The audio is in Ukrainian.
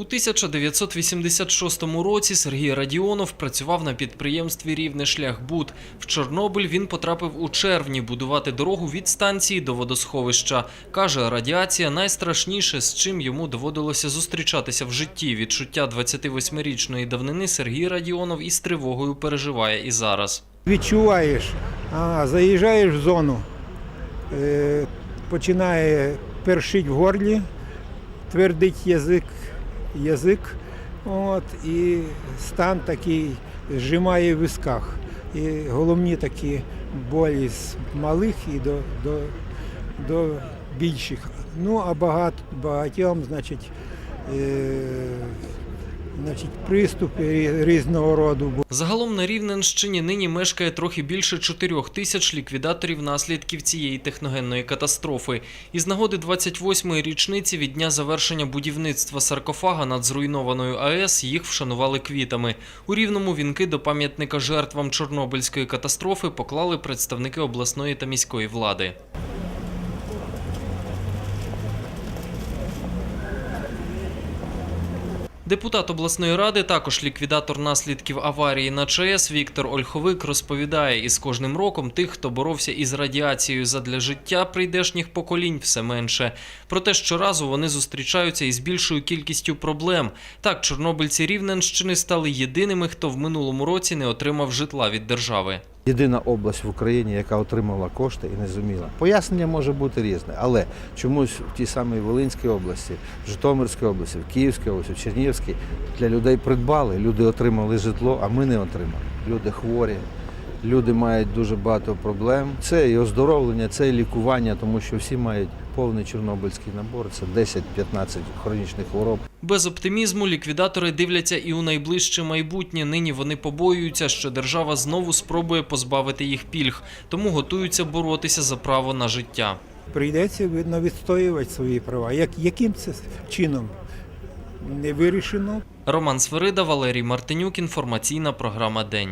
У 1986 році Сергій Радіонов працював на підприємстві Рівне Шляхбуд. В Чорнобиль він потрапив у червні будувати дорогу від станції до водосховища. Каже, радіація найстрашніше, з чим йому доводилося зустрічатися в житті. Відчуття 28-річної давнини Сергій Радіонов із тривогою переживає і зараз. відчуваєш, а заїжджаєш в зону, е, починає першить в горлі, твердить язик, язик от, і стан такий зжимає в висках. І головні такі болі з малих і до, до, до більших. Ну, а багат, багатьом, значить, е, значить, приступи різного роду. Загалом на Рівненщині нині мешкає трохи більше 4 тисяч ліквідаторів наслідків цієї техногенної катастрофи. Із нагоди 28-ї річниці від дня завершення будівництва саркофага над зруйнованою АЕС їх вшанували квітами. У Рівному вінки до пам'ятника жертвам Чорнобильської катастрофи поклали представники обласної та міської влади. Депутат обласної ради, також ліквідатор наслідків аварії на ЧАЕС Віктор Ольховик розповідає, із кожним роком тих, хто боровся із радіацією задля життя прийдешніх поколінь, все менше. Проте щоразу вони зустрічаються із більшою кількістю проблем. Так, чорнобильці Рівненщини стали єдиними, хто в минулому році не отримав житла від держави. Єдина область в Україні, яка отримала кошти і не зуміла. Пояснення може бути різне, але чомусь в тій самій Волинській області, в Житомирській області, в Київській області, в Чернігівській для людей придбали, люди отримали житло, а ми не отримали. Люди хворі, люди мають дуже багато проблем. Це і оздоровлення, це і лікування, тому що всі мають повний чорнобильський набор. Це 10-15 хронічних хвороб. Без оптимізму ліквідатори дивляться і у найближче майбутнє. Нині вони побоюються, що держава знову спробує позбавити їх пільг, тому готуються боротися за право на життя. Прийдеться видно відстоювати свої права. Як, яким це чином не вирішено? Роман Сверида, Валерій Мартинюк. Інформаційна програма День.